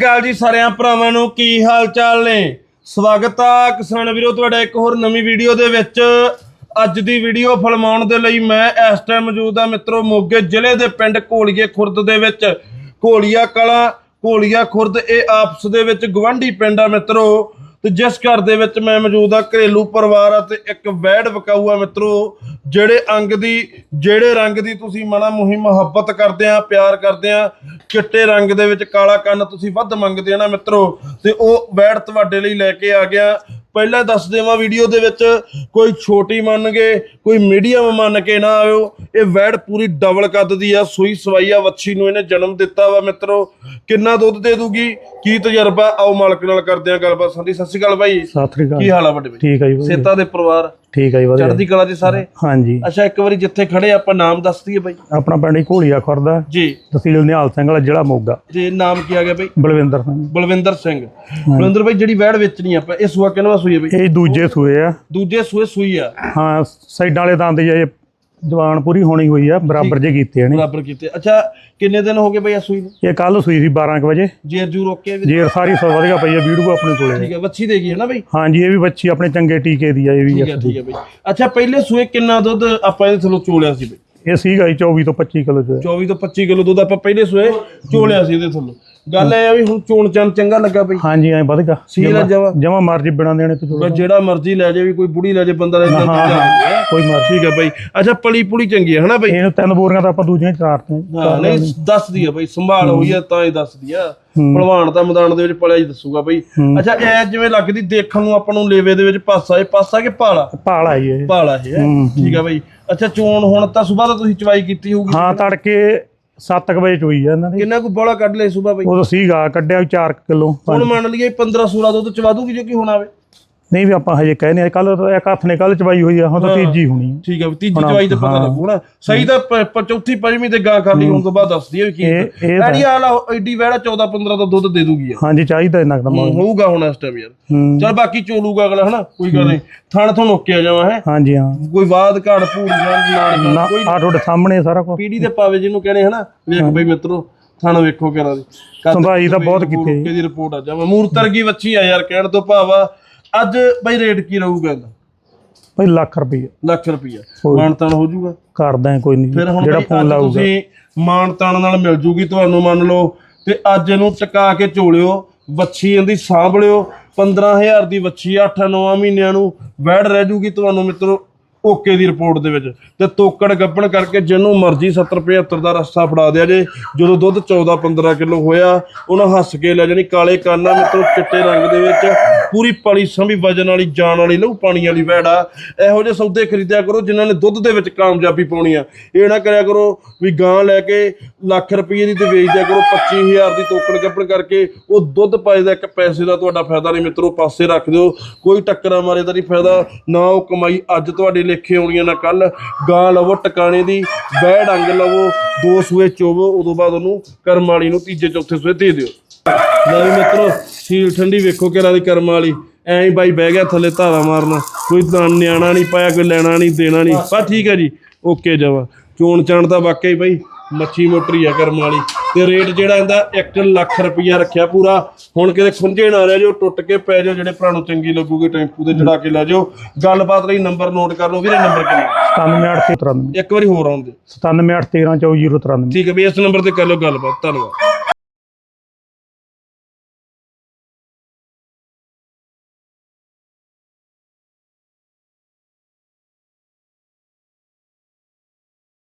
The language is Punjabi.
ਅਕਾਲ ਜੀ ਸਾਰਿਆਂ ਭਰਾਵਾਂ ਨੂੰ ਕੀ ਹਾਲ ਚਾਲ ਨੇ? ਸਵਾਗਤ ਆ ਕਿਸਾਨ ਵੀਰੋ, ਤੁਹਾਡਾ ਇੱਕ ਹੋਰ ਨਵੀਂ ਵੀਡੀਓ ਦੇ ਵਿੱਚ। ਅੱਜ ਦੀ ਵੀਡੀਓ ਫਲਮਾਉਣ ਦੇ ਲਈ ਮੈਂ ਇਸ ਟਾਈਮ ਮੌਜੂਦ ਆ ਮਿੱਤਰੋ, ਮੋਗੇ ਜ਼ਿਲ੍ਹੇ ਦੇ ਪਿੰਡ ਘੋਲੀਏ ਖੁਰਦ ਦੇ ਵਿੱਚ। ਘੋਲੀਆ ਕਲਾਂ, ਘੋਲੀਆ ਖੁਰਦ, ਇਹ ਆਪਸ ਦੇ ਵਿੱਚ ਗਵਾਂਢੀ ਪਿੰਡ ਆ ਮਿੱਤਰੋ। ਤੇ ਜਿਸ ਘਰ ਦੇ ਵਿੱਚ ਮੈਂ ਮੌਜੂਦ ਆ ਘਰੇਲੂ ਪਰਿਵਾਰ ਆ ਤੇ ਇੱਕ ਵੈੜ ਵਿਕਾਊ ਆ ਮਿੱਤਰੋ, ਜਿਹੜੇ ਅੰਗ ਦੀ, ਜਿਹੜੇ ਰੰਗ ਦੀ ਤੁਸੀਂ ਮਨਾ ਮੁਹੀ ਮੁਹੱਬਤ ਕਰਦੇ ਆ, ਪਿਆਰ ਕਰਦੇ ਆ, ਚਿੱਟੇ ਰੰਗ ਦੇ ਵਿੱਚ ਕਾਲਾ ਕੰਨ ਤੁਸੀਂ ਵੱਧ ਮੰਗਦੇ ਆ ਨਾ ਮਿੱਤਰੋ, ਤੇ ਉਹ ਵੈੜ ਤੁਹਾਡੇ ਲਈ ਲੈ ਕੇ ਆ ਗਿਆ। ਪਹਿਲਾਂ ਦੱਸ ਦੇਵਾਂ ਵੀਡੀਓ ਦੇ ਵਿੱਚ, ਕੋਈ ਛੋਟੀ ਮੰਨ ਕੇ, ਕੋਈ ਮੀਡੀਅਮ ਮੰਨ ਕੇ ਨਾ ਆਇਓ, ਇਹ ਵੈੜ ਪੂਰੀ ਡਬਲ ਕੱਦ ਦੀ ਆ, ਸੂਈ ਸਵਾਈ ਆ, ਵੱਛੀ ਨੂੰ ਇਹਨੇ ਜਨਮ ਦਿੱਤਾ ਵਾ ਮਿੱਤਰੋ। ਕਿੰਨਾ ਦੁੱਧ ਦੇ ਦੂਗੀ? ਕੀ ਤਜਰਬਾ ਆਓ ਮਾਲਕ ਨਾਲ ਕਰਦੇ ਆ ਗੱਲਬਾਤ? ਸੰਦੀ ਸਤਿ ਸ਼੍ਰੀ ਅਕਾਲ ਬਾਈ। ਸਤਿ ਸ੍ਰੀ ਅਕਾਲ। ਕੀ ਹਾਲ ਆ ਵੱਡੇ ਬਾਈ ਠੀਕ ਹੈ ਜੀ ਵਧੀਆ। ਸੇਤਾ ਦੇ ਪਰਿਵਾਰ? ਠੀਕ ਹੈ ਜੀ ਵਧੀਆ। ਚੜ੍ਹਦੀ ਕਲਾ ਦੇ ਸਾਰੇ? ਹਾਂਜੀ। ਅੱਛਾ ਇੱਕ ਵਾਰੀ ਜਿੱਥੇ ਖੜੇ ਆਪਾਂ ਨਾਮ ਦੱਸ ਦਈਏ ਬਾਈ। ਆਪਣਾ ਪਿੰਡ ਘੋਲੀਆ ਖੁਰਦਾ। ਜੀ। ਤਹਿਸੀਲ ਨਿਹਾਲ ਸਿੰਘ ਵਾਲਾ ਜ਼ਿਲ੍ਹਾ ਮੋਗਾ। ਤੇ ਨਾਮ ਕੀ ਆ ਗਿਆ ਬਾਈ? ਬਲਵਿੰਦਰ ਸਿੰਘ। ਬਲਵਿੰਦਰ ਸਿੰਘ। ਬਲਵਿੰਦਰ ਬਾਈ ਜਿਹੜੀ ਵੈੜ ਵੇਚਣੀ ਆਪਾਂ ਇਹ ਸੂਆ ਕਿੰਨਵਾ ਸੂਈ ਹੈ ਬਾਈ? ਇਹ ਦੂਜੇ ਸੂਏ ਆ। ਦੂਜੇ ਸੂਏ ਸੂਈ ਆ। ਹਾਂ ਸਾਈਡਾਂ ਵਾਲੇ ਦੰਦ ਜੇ ਜਵਾਨ ਪੂਰੀ ਹੋਣੀ ਹੋਈ ਆ ਬਰਾਬਰ ਜੇ ਕੀਤੇ ਨੇ। ਬਰਾਬਰ ਕੀਤੇ। ਅੱਛਾ ਕਿੰਨੇ ਦਿਨ ਹੋ ਗਏ ਬਈ ਆ ਸੂਈ ਨੂੰ? ਇਹ ਕੱਲ ਸੂਈ ਸੀ 12 ਕੁ ਵਜੇ। ਜੇਰ ਜੂ ਰੋਕੇ ਵੀ? ਜੇਰ ਸਾਰੀ ਸੋ ਵਧੀਆ ਪਈ ਆ ਵੀਡੀਓ ਆਪਣੇ ਕੋਲੇ ਠੀਕ ਹੈ ਵੱਛੀ ਦੇਗੀ ਹੈ ਨਾ ਬਈ? ਹਾਂਜੀ ਇਹ ਵੀ ਬੱਚੀ ਆਪਣੇ ਚੰਗੇ ਟੀਕੇ ਦੀ ਆ ਇਹ ਵੀ ਠੀਕ ਹੈ ਠੀਕ ਹੈ ਬਈ। ਅੱਛਾ ਪਹਿਲੇ ਸੂਏ ਕਿੰਨਾ ਦੁੱਧ ਆਪਾਂ ਇਹਦੇ ਥੱਲੋਂ ਚੋਲਿਆ ਸੀ ਬਈ? ਇਹ ਸੀਗਾ ਜੀ 24 ਤੋਂ 25 ਕਿਲੋ ਚ 24 ਤੋਂ 25 ਕਿਲੋ ਦੁੱਧ ਆਪਾਂ ਪਹਿਲੇ ਸੂਏ ਚੋਲਿਆ ਸੀ ਇਹਦੇ ਥੱਲੋਂ। ਗੱਲ ਇਹ ਆ ਵੀ ਹੁਣ ਚੋਣ ਚੰਨ ਚੰਗਾ ਲੱਗਾ ਬਈ। ਹਾਂਜੀ ਐ ਵਧਗਾ ਸੀਲ ਆ ਜਵਾ ਜਮਾ। ਮਰਜ਼ੀ ਬਿਨਾ ਦੇਣੇ ਤੇ ਜਿਹੜਾ ਮਰਜ਼ੀ ਲੈ ਜਾਵੇ ਕੋਈ ਬੁੜੀ ਲੈ ਜਾਵੇ ਬੰਦਾ ਲੈ ਜਾਵੇ ਕੋਈ ਮਰਜ਼ੀ। ਠੀਕ ਹੈ ਬਈ। ਅੱਛਾ ਪਲੀ ਪੁਲੀ ਚੰਗੀ ਹੈ ਹਨਾ ਬਈ? ਇਹਨੂੰ ਤਿੰਨ ਬੋਰੀਆਂ ਤਾਂ ਆਪਾਂ ਦੂਜੀਆਂ ਚਾਰਤੀਆਂ ਨਹੀਂ ਦੱਸਦੀ ਆ ਬਈ ਸੰਭਾਲ ਹੋਈ ਆ ਤਾਂ ਹੀ ਦੱਸਦੀ ਆ। ਭਲਵਾਨ ਤਾਂ ਮੈਦਾਨ ਦੇ ਵਿੱਚ ਪਲਿਆ ਹੀ ਦੱਸੂਗਾ ਬਈ। ਅੱਛਾ ਇਹ ਜਿਵੇਂ ਲੱਗਦੀ ਦੇਖਣ ਨੂੰ ਆਪਾਂ ਨੂੰ ਲੇਵੇ ਦੇ ਵਿੱਚ ਪਾਸਾ ਇਹ ਪਾਸਾ ਕਿ ਪਾਲਾ? ਪਾਲਾ ਹੀ ਇਹ ਪਾਲਾ ਇਹ ਠੀਕ ਆ ਬਈ। ਅੱਛਾ ਚੋਣ ਹੁਣ ਤਾਂ ਸਵੇਰ ਤਾਂ ਤੁਸੀਂ ਚਵਾਈ ਕੀਤੀ ਹੋਊਗੀ। ਹਾਂ ਤੜਕੇ 7 ਵਜੇ ਚੋਈ ਆ ਇਹਨਾਂ ਦੀ ਕਿੰਨਾ ਕੁ ਬੋਲਾ ਕੱਢ ਲਏ ਸਵੇਰ ਬਈ? ਉਦੋਂ ਸੀਗਾ ਕੱਢਿਆ 4 ਕਿਲੋ ਹੁਣ ਮੰਨ ਲਈਏ 15 16 ਦੁੱਧ ਚਵਾ ਦੂਗੀ ਜੋ ਕਿ ਹੁਣ ਆਵੇ। ਨਹੀਂ ਵੀ ਆਪਾਂ ਹਜੇ ਕਹਿੰਦੇ ਆ ਕੱਲ ਇੱਕ ਹੱਥ ਨੇ ਕੱਲ ਚਵਾਈ ਹੋਈ ਆ ਹੁਣ ਤਾਂ ਤੀਜੀ ਹੋਣੀ ਆ। ਠੀਕ ਆ ਤੀਜੀ ਚਵਾਈ ਤੇ ਪਤਾ ਲੱਗੂ ਨਾ। ਸਹੀ ਤਾਂ ਚੌਥੀ ਪੰਜਵੀਂ ਤੇ ਗਾਂ ਖਾਲੀ ਹੋਣ ਤੋਂ ਬਾਅਦ ਦੱਸਦੀ ਆ ਵੀ ਕੀ ਇਹ ਇਹ ਐਡੀ ਆਲਾ ਐਡੀ ਵੈੜਾ 14 15 ਦਾ ਦੁੱਧ ਦੇ ਦੂਗੀ ਆ। ਹਾਂਜੀ ਚਾਹੀਦਾ ਇੰਨਾ ਕਦਮ ਹੋਊਗਾ ਹੁਣ ਇਸ ਟਾਈਮ ਯਾਰ। ਚਲ ਬਾਕੀ ਚੋਲੂਗਾ ਅਗਲਾ ਹਨਾ? ਕੋਈ ਗੱਲ ਨਹੀਂ। ਥਣ ਤੋਂ ਨੋਕਿਆ ਜਾਵਾ ਹੈ? ਹਾਂਜੀ ਹਾਂ। ਕੋਈ ਬਾਦ ਘਾੜ ਭੂੜ ਨਾਲ ਕੋਈ ਆ ਤੁਹਾਡੇ ਸਾਹਮਣੇ ਸਾਰਾ ਕੁਝ ਪੀੜੀ ਦੇ ਪਾਵੇ ਜਿਹਨੂੰ ਕਹਿੰਦੇ ਹਨਾ? ਵੇਖ ਬਈ ਮਿੱਤਰੋ ਥਣ ਵੇਖੋ ਕਿਹੜਾ ਦੀ। ਸੰਭਾਈ ਤਾਂ ਬਹੁਤ ਕੀਤੀ। ਦੀ ਰਿਪੋਰਟ ਆ ਜਾਵਾ। ਮੂਰਤਰ ਕੀ ਵੱਛੀ ਆ ਯਾਰ ਕਹਿਣ ਤੋਂ ਭਾਵਾ ਅੱਜ ਬਈ ਰੇਟ ਕੀ ਰਹੂਗਾ ਇਹਦਾ ਭਾਈ ਲੱਖ ਰੁਪਏ ਲੱਖ ਰੁਪਈਆ। ਮਾਨਤਾਨ ਹੋ ਜਾਊਗਾ ਕਰਦਾ ਕੋਈ ਨਹੀਂ। ਫਿਰ ਹੁਣ ਜਿਹੜਾ ਬਈ ਫੋਨ ਅੱਜ ਲਾਊਗਾ। ਤੁਸੀਂ ਮਾਨਤਾਨ ਨਾਲ ਮਿਲ ਜੂਗੀ ਤੁਹਾਨੂੰ ਮੰਨ ਲਓ। ਤੇ ਅੱਜ ਇਹਨੂੰ ਟਿਕਾ ਕੇ ਝੋਲਿਓ ਵੱਛੀ ਇਹਦੀ ਸਾਂਭ ਲਿਓ 15000 ਦੀ ਵੱਛੀ 8-9 ਮਹੀਨਿਆਂ ਨੂੰ ਵੈੜ ਰਹਿ ਜੂਗੀ ਤੁਹਾਨੂੰ ਮਿੱਤਰੋ ਓਕੇ ਦੀ ਰਿਪੋਰਟ ਦੇ ਵਿੱਚ। ਤੇ ਤੋਕੜ ਗੱਪਣ ਕਰਕੇ ਜਿਹਨੂੰ ਮਰਜ਼ੀ 70 75 ਦਾ ਰਸਤਾ ਫੜਾ ਦਿਆ ਜੇ। ਜਦੋਂ ਦੁੱਧ 14 15 ਕਿਲੋ ਹੋਇਆ ਉਹਨਾਂ ਹੱਸ ਕੇ ਲੈ ਜਾਣੀ ਕਾਲੇ ਕਾਨਾ ਮਿੱਤਰੋ ਚਿੱਟੇ ਰੰਗ ਦੇ ਵਿੱਚ। ਪੂਰੀ ਪਲੀ ਸੰਭੀ ਵਜਨ ਵਾਲੀ, ਜਾਨ ਵਾਲੀ, ਲਹੂ ਪਾਣੀ ਵਾਲੀ ਵੈੜਾ ਇਹੋ ਜਿਹੇ ਸੌਦੇ ਖਰੀਦਿਆ ਕਰੋ ਜਿਨ੍ਹਾਂ ਨੇ ਦੁੱਧ ਦੇ ਵਿੱਚ ਕਾਮਯਾਬੀ ਪਾਉਣੀ ਆ। ਇਹ ਨਾ ਕਰਿਆ ਕਰੋ ਵੀ ਗਾਂ ਲੈ ਕੇ ਲੱਖ ਰੁਪਏ ਦੀ ਤੇ ਵੇਚ ਦਿਆ ਕਰੋ 25000 ਦੀ ਤੋਕੜ ਗੱਪਣ ਕਰਕੇ ਉਹ ਦੁੱਧ ਪਾਏ ਦਾ ਇੱਕ ਪੈਸੇ ਦਾ ਤੁਹਾਡਾ ਫਾਇਦਾ ਨਹੀਂ ਮਿੱਤਰੋ, ਪਾਸੇ ਰੱਖ ਦਿਓ। ਕੋਈ ਟੱਕਰਾਂ ਮਾਰੇ ਦਾ ਨਹੀਂ ਫਾਇਦਾ, ਨਾ ਉਹ ਕਮਾਈ ਅੱਜ ਤੁਹਾਡੇ ਲੇਖੇ ਆਉਣੀਆਂ ਨਾ ਕੱਲ ਗਾਂ ਲਵੋ ਟਿਕਾਣੇ ਦੀ ਬਹਿ ਅੰਗ ਲਵੋ, ਦੋ ਸੂਏ ਚੋਵੋ, ਉਦੋਂ ਬਾਅਦ ਉਹਨੂੰ ਕਰਮ ਵਾਲੀ ਨੂੰ ਤੀਜੇ, ਚੌਥੇ ਸੂਏ ਦੇ ਦਿਓ। ਲੈ ਵੀ ਮਿੱਤਰੋ ਸੀਲ ਠੰਡੀ ਵੇਖੋ ਕਿਹੜਾ ਦੀ ਕਰਮ ਵਾਲੀ। ਐਂ ਹੀ ਬਾਈ ਬਹਿ ਗਿਆ ਥੱਲੇ ਧਾਰਾ ਮਾਰਨਾ। ਕੋਈ ਤਾਂ ਨਿਆਣਾ ਨਹੀਂ ਪਾਇਆ ਕੋਈ ਲੈਣਾ ਨਹੀਂ ਦੇਣਾ ਨਹੀਂ। ਬਸ ਠੀਕ ਹੈ ਜੀ। ਓਕੇ ਜਵਾ। ਚੋਣ ਚਾਣ ਤਾਂ ਵਾਕਈ ਬਾਈ ਮੱਛੀ ਮੋਟਰੀ ਆ ਕਰਮ ਵਾਲੀ। ਤੇ ਰੇਟ ਜਿਹੜਾ ਇਹਦਾ 1 ਲੱਖ ਰੁਪਈਆ ਰੱਖਿਆ ਪੂਰਾ। ਹੁਣ ਕਿਤੇ ਖੁੰਝੇ ਨਾ ਰਹਿ ਜਾਓ ਟੁੱਟ ਕੇ ਪੈ ਜਾਓ ਜਿਹੜੇ ਭਰਾ ਨੂੰ ਚੰਗੀ ਲੱਗੂਗੀ ਟੈਂਪੂ ਤੇ ਚੜਾ ਕੇ ਲੈ ਜਾਓ। ਗੱਲਬਾਤ ਲਈ ਨੰਬਰ ਨੋਟ ਕਰ ਲਓ ਵੀਰੇ ਨੰਬਰ ਕਿੰਨਾ? 97893 ਇੱਕ ਵਾਰੀ ਹੋਰ ਆਉਂਦੇ। 97813 ਠੀਕ ਹੈ ਵੀ ਇਸ ਨੰਬਰ ਤੇ ਕਰ ਲਓ ਗੱਲਬਾਤ। ਧੰਨਵਾਦ।